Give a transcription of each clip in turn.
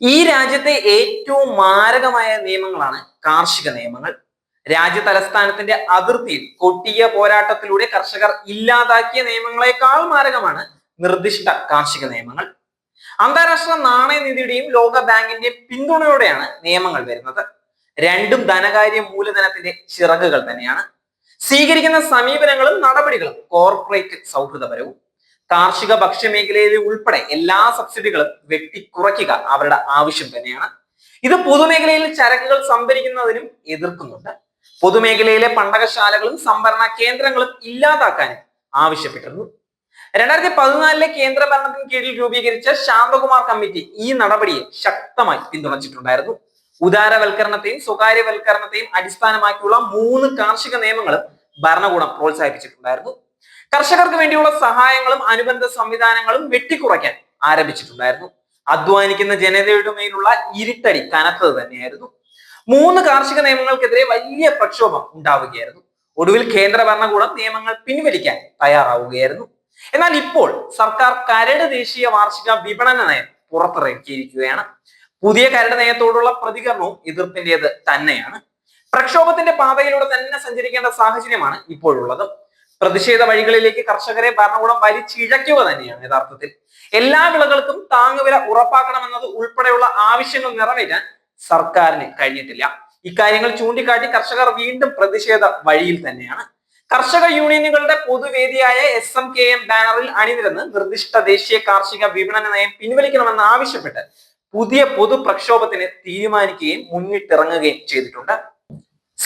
ഈ രാജ്യത്തെ ഏറ്റവും മാരകമായ നിയമങ്ങളാണ് കാർഷിക നിയമങ്ങൾ. രാജ്യ തലസ്ഥാനത്തിന്റെ അതിർത്തിയിൽ കൊട്ടിയ പോരാട്ടത്തിലൂടെ കർഷകർ ഇല്ലാതാക്കിയ നിയമങ്ങളെക്കാൾ മാരകമാണ് നിർദ്ദിഷ്ട കാർഷിക നിയമങ്ങൾ. അന്താരാഷ്ട്ര നാണയനിധിയുടെയും ലോക ബാങ്കിന്റെയും പിന്തുണയോടെയാണ് നിയമങ്ങൾ വരുന്നത്. രണ്ടും ധനകാര്യ മൂലധനത്തിന്റെ ചിറകുകൾ തന്നെയാണ്. സ്വീകരിക്കുന്ന സമീപനങ്ങളും നടപടികളും കോർപ്പറേറ്റ് സൗഹൃദപരവും. കാർഷിക ഭക്ഷ്യമേഖലയിൽ ഉൾപ്പെടെ എല്ലാ സബ്സിഡികളും വെട്ടിക്കുറയ്ക്കുക അവരുടെ ആവശ്യം തന്നെയാണ്. ഇത് പൊതുമേഖലയിൽ ചരക്കുകൾ സംഭരിക്കുന്നതിനും എതിർക്കുന്നുണ്ട്. പൊതുമേഖലയിലെ പണ്ടകശാലകളും സംഭരണ കേന്ദ്രങ്ങളും ഇല്ലാതാക്കാനും ആവശ്യപ്പെട്ടിരുന്നു. രണ്ടായിരത്തി പതിനാലിലെ കേന്ദ്ര ഭരണത്തിന് കീഴിൽ രൂപീകരിച്ച ശാന്തകുമാർ കമ്മിറ്റി ഈ നടപടിയെ ശക്തമായി പിന്തുണച്ചിട്ടുണ്ടായിരുന്നു. ഉദാരവൽക്കരണത്തെയും സ്വകാര്യവൽക്കരണത്തെയും അടിസ്ഥാനമാക്കിയുള്ള മൂന്ന് കാർഷിക നിയമങ്ങളും ഭരണകൂടം പ്രോത്സാഹിപ്പിച്ചിട്ടുണ്ടായിരുന്നു. കർഷകർക്ക് വേണ്ടിയുള്ള സഹായങ്ങളും അനുബന്ധ സംവിധാനങ്ങളും വെട്ടിക്കുറയ്ക്കാൻ ആരംഭിച്ചിട്ടുണ്ടായിരുന്നു. അധ്വാനിക്കുന്ന ജനതയുടെ മേലുള്ള ഇരുട്ടടി കനത്തത് തന്നെയായിരുന്നു. മൂന്ന് കാർഷിക നിയമങ്ങൾക്കെതിരെ വലിയ പ്രക്ഷോഭം ഉണ്ടാവുകയായിരുന്നു. ഒടുവിൽ കേന്ദ്ര ഭരണകൂടം നിയമങ്ങൾ പിൻവലിക്കാൻ തയ്യാറാവുകയായിരുന്നു. എന്നാൽ ഇപ്പോൾ സർക്കാർ കരട് ദേശീയ വാർഷിക വിപണന നയം പുറത്തിറക്കിയിരിക്കുകയാണ്. പുതിയ കരട് നയത്തോടുള്ള പ്രതികരണവും എതിർപ്പിന്റേത് തന്നെയാണ്. പ്രക്ഷോഭത്തിന്റെ പാതയിലൂടെ തന്നെ സഞ്ചരിക്കേണ്ട സാഹചര്യമാണ് ഇപ്പോഴുള്ളത്. പ്രതിഷേധ വഴികളിലേക്ക് കർഷകരെ ഭരണകൂടം വലിച്ചിഴയ്ക്കുക തന്നെയാണ് യഥാർത്ഥത്തിൽ. എല്ലാ വിളകൾക്കും താങ്ങുവില ഉറപ്പാക്കണമെന്നത് ഉൾപ്പെടെയുള്ള ആവശ്യങ്ങൾ നിറവേറ്റാൻ സർക്കാരിന് കഴിഞ്ഞിട്ടില്ല. ഇക്കാര്യങ്ങൾ ചൂണ്ടിക്കാട്ടി കർഷകർ വീണ്ടും പ്രതിഷേധ വഴിയിൽ തന്നെയാണ്. കർഷക യൂണിയനുകളുടെ പൊതുവേദിയായ എസ് എം കെ എം ബാനറിൽ അണിനിരന്ന് നിർദ്ദിഷ്ട ദേശീയ കാർഷിക വിപണന നയം പിൻവലിക്കണമെന്ന് ആവശ്യപ്പെട്ട് പുതിയ പൊതു പ്രക്ഷോഭത്തിന് തീരുമാനിക്കുകയും മുന്നിട്ടിറങ്ങുകയും ചെയ്തിട്ടുണ്ട്.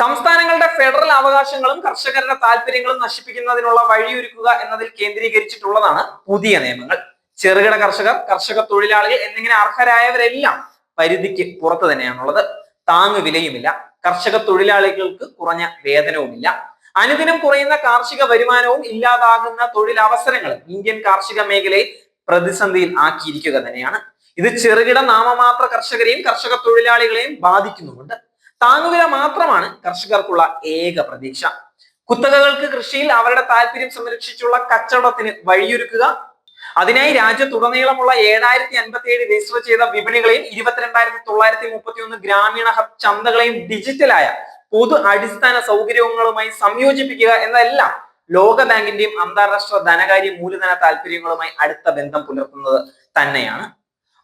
സംസ്ഥാനങ്ങളുടെ ഫെഡറൽ അവകാശങ്ങളും കർഷകരുടെ താല്പര്യങ്ങളും നശിപ്പിക്കുന്നതിനുള്ള വഴിയൊരുക്കുക എന്നതിൽ കേന്ദ്രീകരിച്ചിട്ടുള്ളതാണ് പുതിയ നിയമങ്ങൾ. ചെറുകിട കർഷകർ കർഷക തൊഴിലാളികൾ എന്നിങ്ങനെ അർഹരായവരെല്ലാം പരിധിക്ക് പുറത്ത് തന്നെയാണുള്ളത്. താങ്ങു വിലയുമില്ല. കർഷക തൊഴിലാളികൾക്ക് കുറഞ്ഞ വേതനവുമില്ല. അനുദിനം കുറയുന്ന കാർഷിക വരുമാനവും ഇല്ലാതാകുന്ന തൊഴിലവസരങ്ങൾ ഇന്ത്യൻ കാർഷിക മേഖലയെ പ്രതിസന്ധിയിൽ ആക്കിയിരിക്കുക തന്നെയാണ്. ഇത് ചെറുകിട നാമമാത്ര കർഷകരെയും കർഷക തൊഴിലാളികളെയും ബാധിക്കുന്നുമുണ്ട്. താങ്ങുവില മാത്രമാണ് കർഷകർക്കുള്ള ഏക പ്രതീക്ഷ. കുത്തകകൾക്ക് കൃഷിയിൽ അവരുടെ താല്പര്യം സംരക്ഷിച്ചുള്ള കച്ചവടത്തിന് വഴിയൊരുക്കുക. അതിനായി രാജ്യത്തുടനീളമുള്ള ഏഴായിരത്തി അൻപത്തി ഏഴ് രജിസ്റ്റർ ചെയ്ത വിപണികളെയും ഇരുപത്തിരണ്ടായിരത്തി തൊള്ളായിരത്തി മുപ്പത്തി ഒന്ന് ഗ്രാമീണ ചന്തകളെയും ഡിജിറ്റലായ പൊതു അടിസ്ഥാന സൗകര്യങ്ങളുമായി സംയോജിപ്പിക്കുക എന്നതെല്ലാം ലോക ബാങ്കിന്റെയും അന്താരാഷ്ട്ര ധനകാര്യ മൂലധന താല്പര്യങ്ങളുമായി അടുത്ത ബന്ധം പുലർത്തുന്നത് തന്നെയാണ്.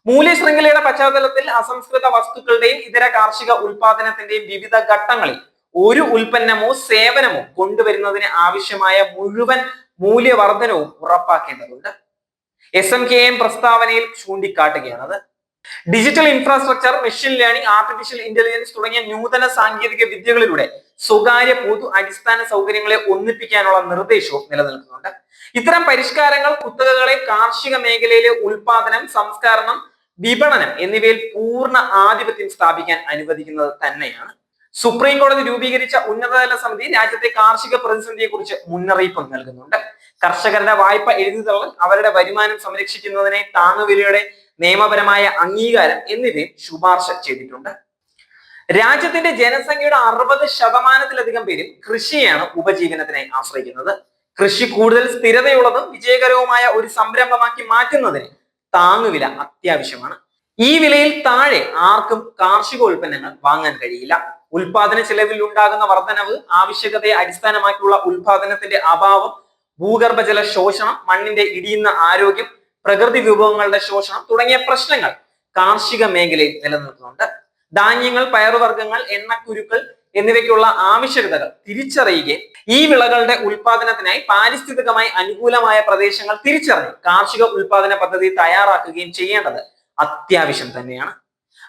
മൂല്യശൃംഖലയുടെ പശ്ചാത്തലത്തിൽ അസംസ്കൃത വസ്തുക്കളുടെയും ഇതര കാർഷിക ഉൽപാദനത്തിന്റെയും വിവിധ ഘട്ടങ്ങളിൽ ഒരു ഉൽപ്പന്നമോ സേവനമോ കൊണ്ടുവരുന്നതിന് ആവശ്യമായ മുഴുവൻ മൂല്യവർദ്ധനവും ഉറപ്പാക്കേണ്ടതുണ്ട്. എസ് എം കെ എം പ്രസ്താവനയിൽ ചൂണ്ടിക്കാട്ടുകയാണത് digital infrastructure machine learning artificial intelligence തുടങ്ങിയ നൂതന സാങ്കേതിക വിദ്യകളിലൂടെ സ്വകാര്യ പൊതു അടിസ്ഥാന സൗകര്യങ്ങളെ ഒന്നിപ്പിക്കാനുള്ള നിർദ്ദേശവും നിലനിൽക്കുന്നുണ്ട്. ഇത്തരം പരിഷ്കാരങ്ങൾ കുത്തകകളെ കാർഷിക മേഖലയിലെ ഉൽപാദനം സംസ്കരണം വിപണനം എന്നിവയിൽ പൂർണ ആധിപത്യം സ്ഥാപിക്കാൻ അനുവദിക്കുന്നത് തന്നെയാണ്. സുപ്രീം കോടതി രൂപീകരിച്ച ഉന്നതതല സമിതി രാജ്യത്തെ കാർഷിക പ്രതിസന്ധിയെ കുറിച്ച് മുന്നറിയിപ്പ് നൽകുന്നുണ്ട്. കർഷകരുടെ വായ്പ എഴുതി തള്ളൽ അവരുടെ വരുമാനം സംരക്ഷിക്കുന്നതിനെ താങ്ങുവിലയുടെ നിയമപരമായ അംഗീകാരം എന്നിവയും ശുപാർശ ചെയ്തിട്ടുണ്ട്. രാജ്യത്തിന്റെ ജനസംഖ്യയുടെ അറുപത് ശതമാനത്തിലധികം പേരും കൃഷിയാണ് ഉപജീവനത്തിനായി ആശ്രയിക്കുന്നത്. കൃഷി കൂടുതൽ സ്ഥിരതയുള്ളതും വിജയകരവുമായ ഒരു സംരംഭമാക്കി മാറ്റുന്നതിന് താങ്ങുവില അത്യാവശ്യമാണ്. ഈ വിലയിൽ താഴെ ആർക്കും കാർഷിക ഉൽപ്പന്നങ്ങൾ വാങ്ങാൻ കഴിയില്ല. ഉൽപാദന ചെലവിൽ ഉണ്ടാകുന്ന വർധനവ് ആവശ്യകതയെ അടിസ്ഥാനമാക്കിയുള്ള ഉൽപാദനത്തിന്റെ അഭാവം ഭൂഗർഭജല ശോഷണം മണ്ണിന്റെ ഇടിയുന്ന ആരോഗ്യം പ്രകൃതി വിഭവങ്ങളുടെ ശോഷണം തുടങ്ങിയ പ്രശ്നങ്ങൾ കാർഷിക മേഖലയിൽ നിലനിൽക്കുന്നുണ്ട്. ധാന്യങ്ങൾ പയറുവർഗങ്ങൾ എണ്ണക്കുരുക്കൾ എന്നിവയ്ക്കുള്ള ആവശ്യകതകൾ തിരിച്ചറിയുകയും ഈ വിളകളുടെ ഉൽപാദനത്തിനായി പാരിസ്ഥിതികമായി അനുകൂലമായ പ്രദേശങ്ങൾ തിരിച്ചറിഞ്ഞ് കാർഷിക ഉൽപാദന പദ്ധതി തയ്യാറാക്കുകയും ചെയ്യേണ്ടത് അത്യാവശ്യം തന്നെയാണ്.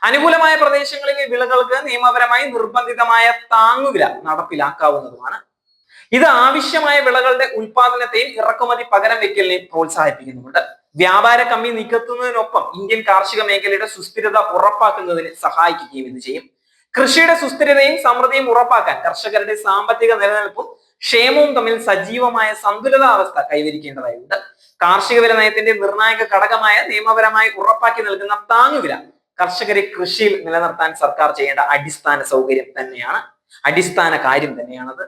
അനുകൂലമായ പ്രദേശങ്ങളിലെ വിളകൾക്ക് നിയമപരമായി നിർബന്ധിതമായ താങ്ങുവില നടപ്പിലാക്കാവുന്നതുമാണ്. ഇത് ആവശ്യമായ വിളകളുടെ ഉൽപാദനത്തെയും ഇറക്കുമതി പകരം വെക്കലിനെയും പ്രോത്സാഹിപ്പിക്കുന്നുമുണ്ട്. വ്യാപാര കമ്മി നീക്കത്തുന്നതിനൊപ്പം ഇന്ത്യൻ കാർഷിക മേഖലയുടെ സുസ്ഥിരത ഉറപ്പാക്കുന്നതിന് സഹായിക്കുകയും ഇത് ചെയ്യും. കൃഷിയുടെ സുസ്ഥിരതയും സമൃദ്ധിയും ഉറപ്പാക്കാൻ കർഷകരുടെ സാമ്പത്തിക നിലനിൽപ്പും ക്ഷേമവും തമ്മിൽ സജീവമായ സന്തുലിതാവസ്ഥ കൈവരിക്കേണ്ടതായുണ്ട്. കാർഷിക വില നയത്തിന്റെ നിർണായക ഘടകമായ നിയമപരമായി ഉറപ്പാക്കി നൽകുന്ന താങ്ങുവില കർഷകരെ കൃഷിയിൽ നിലനിർത്താൻ സർക്കാർ ചെയ്യേണ്ട അടിസ്ഥാന സൗകര്യം തന്നെയാണ്. അടിസ്ഥാന കാര്യം തന്നെയാണത്.